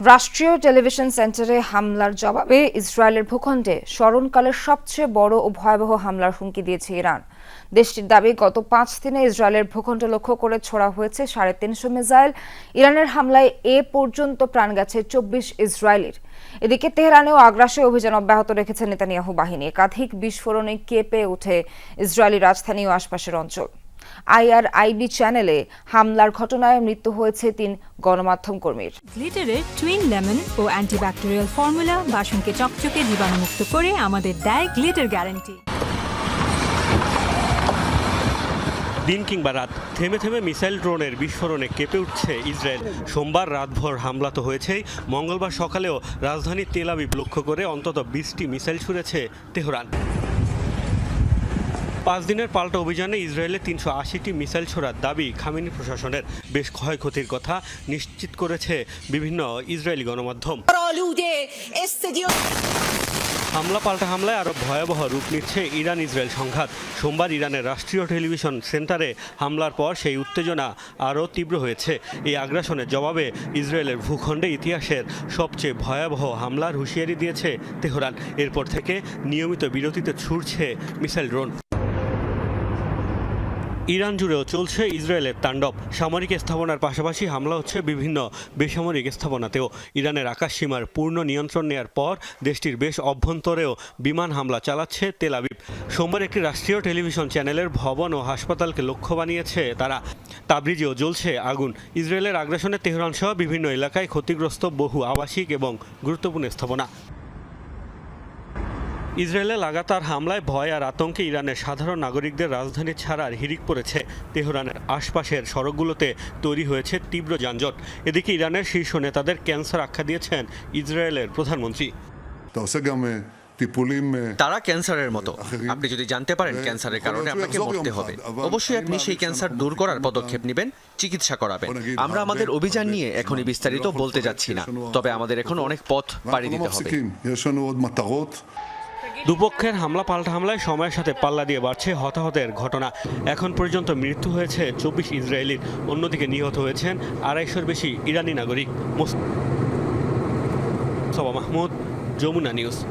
রাষ্ট্রীয় টেলিভিশন সেন্টারে হামলার জবাবে ইসরায়েলের ভূখণ্ডে স্মরণকালের সবচেয়ে বড় ও ভয়াবহ হামলার হুমকি দিয়েছে ইরান। দেশটির দাবি, গত পাঁচ দিনে ইসরায়েলের ভূখণ্ড লক্ষ্য করে ছোড়া হয়েছে সাড়ে তিনশো মিসাইল। ইরানের হামলায় এ পর্যন্ত প্রাণ গেছে চব্বিশ ইসরায়েলির। এদিকে তেহরানেও আগ্রাসী অভিযান অব্যাহত রেখেছে নেতানিয়াহু বাহিনী। একাধিক বিস্ফোরণে কেঁপে ওঠে ইসরায়েলি রাজধানী ও আশপাশের অঞ্চল। আইআরআইবি চ্যানেলে হামলার ঘটনায় মৃত্যু হয়েছে তিন গণমাধ্যম কর্মীর। গ্লিটারের টুইন লেমন ও অ্যান্টিব্যাকটেরিয়াল ফর্মুলা বাসনকে চকচকে জীবাণুমুক্ত করে আমাদের দেয় গ্লিটার গ্যারান্টি দিন কিংবা রাত থেমে থেমে মিসাইল ড্রোনের বিস্ফোরণে কেঁপে উঠছে ইসরায়েল। সোমবার রাতভর হামলা তো হয়েছেই। মঙ্গলবার সকালেও রাজধানী তেল আবিব লক্ষ্য করে অন্তত বিশটি মিসাইল ছুড়েছে তেহরান। পাঁচ দিনের পাল্টা অভিযানে ইসরায়েলে তিনশো আশিটি মিসাইল ছোড়ার দাবি খামিনি প্রশাসনের। বেশ ক্ষয়ক্ষতির কথা নিশ্চিত করেছে বিভিন্ন ইসরায়েলি গণমাধ্যম। হামলা পাল্টা হামলায় আরও ভয়াবহ রূপ নিচ্ছে ইরান ইসরায়েল সংঘাত। সোমবার ইরানের রাষ্ট্রীয় টেলিভিশন সেন্টারে হামলার পর সেই উত্তেজনা আরও তীব্র হয়েছে। এই আগ্রাসনের জবাবে ইসরায়েলের ভূখণ্ডে ইতিহাসের সবচেয়ে ভয়াবহ হামলার হুঁশিয়ারি দিয়েছে তেহরান। এরপর থেকে নিয়মিত বিরতিতে ছুটছে মিসাইল ড্রোন। ইরান জুড়েও চলছে ইসরায়েলের তাণ্ডব। সামরিক স্থাপনার পাশাপাশি হামলা হচ্ছে বিভিন্ন বেসামরিক স্থাপনাতেও। ইরানের আকাশ সীমার পূর্ণ নিয়ন্ত্রণ নেয়ার পর দেশটির বেশ অভ্যন্তরেও বিমান হামলা চালাচ্ছে তেল আবিব। সোমবার একটি রাষ্ট্রীয় টেলিভিশন চ্যানেলের ভবন ও হাসপাতালকে লক্ষ্য বানিয়েছে তারা। তাবরিজেও জ্বলছে আগুন। ইসরায়েলের আগ্রাসনে তেহরান সহ বিভিন্ন এলাকায় ক্ষতিগ্রস্ত বহু আবাসিক এবং গুরুত্বপূর্ণ স্থাপনা। ইসরায়েলে লাগাতার হামলায় ভয় আর আতঙ্কে ইরানের সাধারণ নাগরিকদের রাজধানী ছাড়ার হিরিক পড়েছে তেহরানের আশপাশের সড়কগুলোতে তৈরি হয়েছে তীব্র যানজট এদিকে ইরানের শীর্ষ নেতাদের ক্যান্সার আখ্যা দিয়েছেন ইসরায়েলের প্রধানমন্ত্রী তারা ক্যান্সারের মতো আপনি যদি জানতে পারেন ক্যান্সারের কারণে আপনাকে মরতে হবে অবশ্যই আপনি সেই ক্যান্সার দূর করার পদক্ষেপ নেবেন চিকিৎসা করাবেন আমরা আমাদের অভিযান নিয়ে এখনই বিস্তারিত বলতে যাচ্ছি না তবে আমাদের এখন অনেক পথ পাড়ি দিতে হবে দুপক্ষের হামলা, পাল্টা হামলায় সময়ের সাথে পাল্লা দিয়ে বাড়ছে হতাহতের ঘটনা। এখন পর্যন্ত মৃত্যু হয়েছে চব্বিশ ইসরায়েলির। অন্যদিকে নিহত হয়েছেন আড়াইশোর বেশি ইরানি নাগরিক। মোস্তফা মাহমুদ, যমুনা নিউজ।